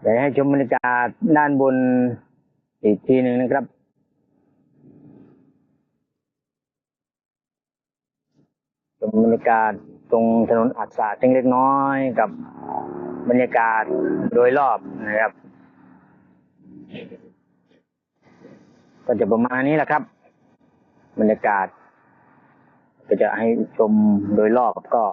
เดี๋ยวให้ชมบรรยากาศด้านบนอีกทีหนึ่งนะครับชมบรรยากาศตรงถนนอัศาเพียงเล็กน้อยกับบรรยากาศโดยรอบนะครับ ก็จะประมาณนี้แหละครับ บรรยากาศ ก็จะให้ชมโดยรอบก็